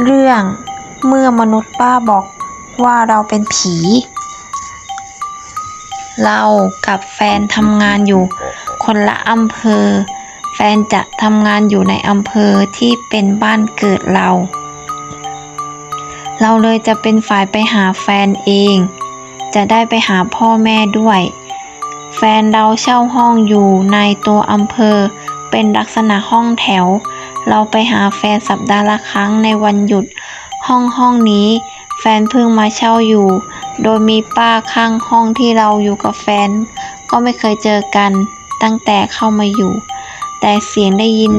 เรื่องเมื่อมนุษย์ป้าบอกว่าเราเป็นผี เรากับแฟนทำงานอยู่ คนละอำเภอ แฟนจะทำงานอยู่ในอำเภอที่เป็นบ้านเกิดเรา เราเลยจะเป็นฝ่ายไปหาแฟนเอง จะได้ไปหาพ่อแม่ด้วย แฟนเราเช่าห้องอยู่ในตัวอำเภอ เป็นลักษณะห้องแถว เราไปหาแฟนสัปดาห์ละครั้งในวันหยุด ห้องห้องนี้ แฟนเพิ่งมาเช่าอยู่ โดยมีป้าข้างห้องที่เราอยู่กับแฟน ก็ไม่เคยเจอกัน ตั้งแต่เข้ามาอยู่ แต่เสียงได้ยิน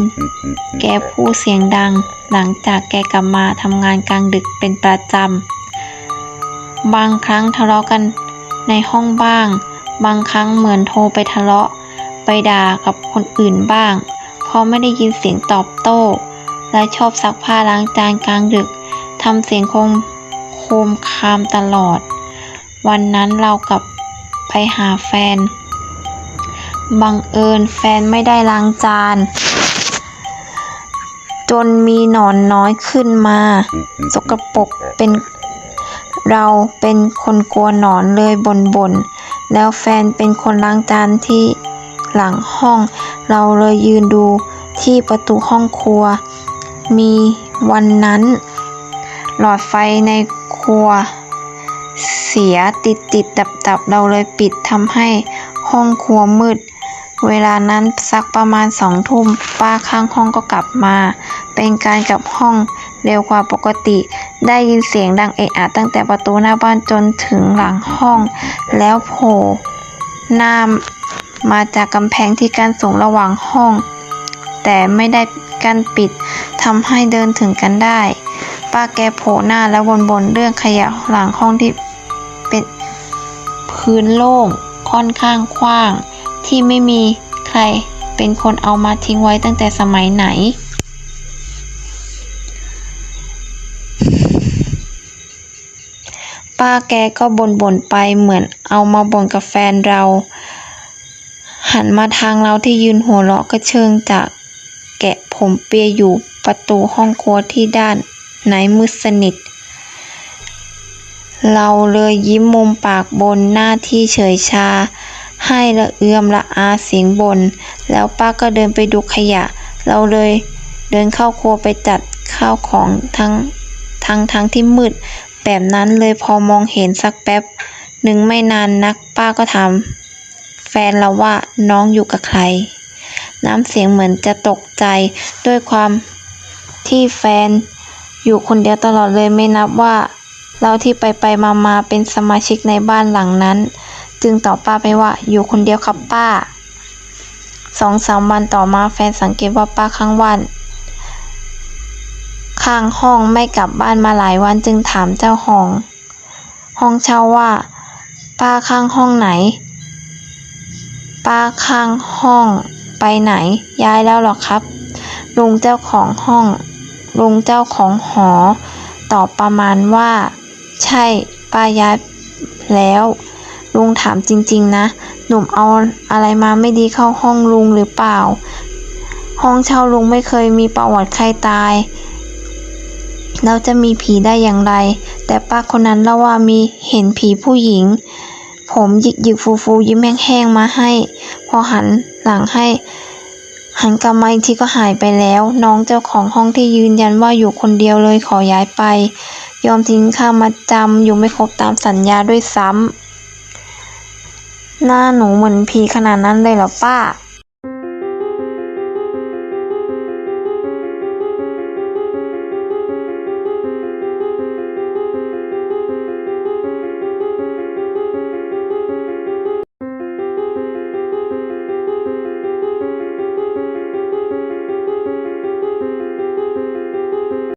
แกพูดเสียงดัง หลังจากแกกลับมาทำงานกลางดึกเป็นประจำ บางครั้งทะเลาะกันในห้องบ้าง บางครั้งเหมือนโทรไปทะเลาะ ไปด่ากับคนอื่นบ้าง ราะไม่ได้ยินเสียงตอบโต้ และชอบซักผ้าล้างจานกลางดึกทำเสียงโคมโคมคามตลอด วันนั้นเรากับไปหาแฟน บังเอิญแฟนไม่ได้ล้างจาน จนมีหนอนน้อยขึ้นมา สกปรกเป็นเราเป็นคนกลัวหนอนเลยบนบนๆแล้วแฟนเป็นคนล้างจานที่ หลังห้อง เราเลยยืนดูที่ประตูห้องครัว มีวันนั้น หลอดไฟในครัว เสียติดติดดับดับเราเลยปิดทำให้ห้องครัวมืด เวลานั้นสักประมาณสองทุ่มป้าข้างห้องก็กลับมา เป็นการกลับห้องเร็วกว่าปกติ ได้ยินเสียงดังเอะอะตั้งแต่ประตูหน้าบ้านจนถึงหลังห้อง แล้วโผล่หน้า มาจากกำแพงที่กั้นสูงระหว่างห้อง แต่ไม่ได้กั้นปิดทำให้เดินถึงกันได้ ป้าแกโผล่หน้าแล้ววนๆเรื่องขยะหลังห้องที่เป็นพื้นโล่งค่อนข้างกว้าง ที่ไม่มีใครเป็นคนเอามาทิ้งไว้ตั้งแต่สมัยไหน ป้าแกก็บ่นบ่นๆไปเหมือนเอามาบ่นกับแฟนเรา หันมาทางเราที่ยืนหัวเราะก็เชิงจากแกะผมเปียอยู่ประตูห้องครัวที่ด้านไหนมืดสนิท เราเลยยิ้มมุมปากบนหน้าที่เฉยชา ให้ละเอื้อมละอาเสียงบน แล้วป้าก็เดินไปดูขยะ เราเลยเดินเข้าครัวไปจัดข้าวของทั้งทั้งทั้งที่มืด แบบนั้นเลยพอมองเห็นสักแป๊บหนึ่งไม่นานนักป้าก็ถามแฟนเราว่าน้องอยู่กับใคร น้ำเสียงเหมือนจะตกใจด้วยความที่แฟน อยู่คนเดียวตลอดเลยไม่นับว่า เราที่ไปไปมามาเป็นสมาชิกในบ้านหลังนั้น จึงตอบป้าไปว่าอยู่คนเดียวครับป้าสองสามวันต่อมาแฟนสังเกตว่าป้าข้างบ้านข้างห้องไม่กลับบ้านมาหลายวันจึงถามเจ้าหอง ห้องเช่าว่า ป้าข้างห้องไหน ป้าข้างห้องไปไหน ย้ายแล้วหรอครับ ลุงเจ้าของห้อง ลุงเจ้าของหอ ตอบประมาณว่า ใช่ ป้าย้ายแล้ว ลุงถามจริงๆนะ หนุ่มเอาอะไรมาไม่ดีเข้าห้องลุงหรือเปล่า ห้องเช่าลุงไม่เคยมีประวัติใครตายแล้วจะมีผีได้อย่างไร แต่ป้าคนนั้นเล่าว่ามีเห็นผีผู้หญิง ผมหยิกหยิกฟูฟูยิ้มแห้งๆมาให้ พอหันหลังให้ หันกลับมาอีกทีก็หายไปแล้ว น้องเจ้าของห้องที่ยืนยันว่าอยู่คนเดียวเลยขอย้ายไป ยอมทิ้งค่ามาจำอยู่ไม่ครบตามสัญญาด้วยซ้ำหน้าหนูเหมือนผีขนาดนั้นเลยเหรอป้า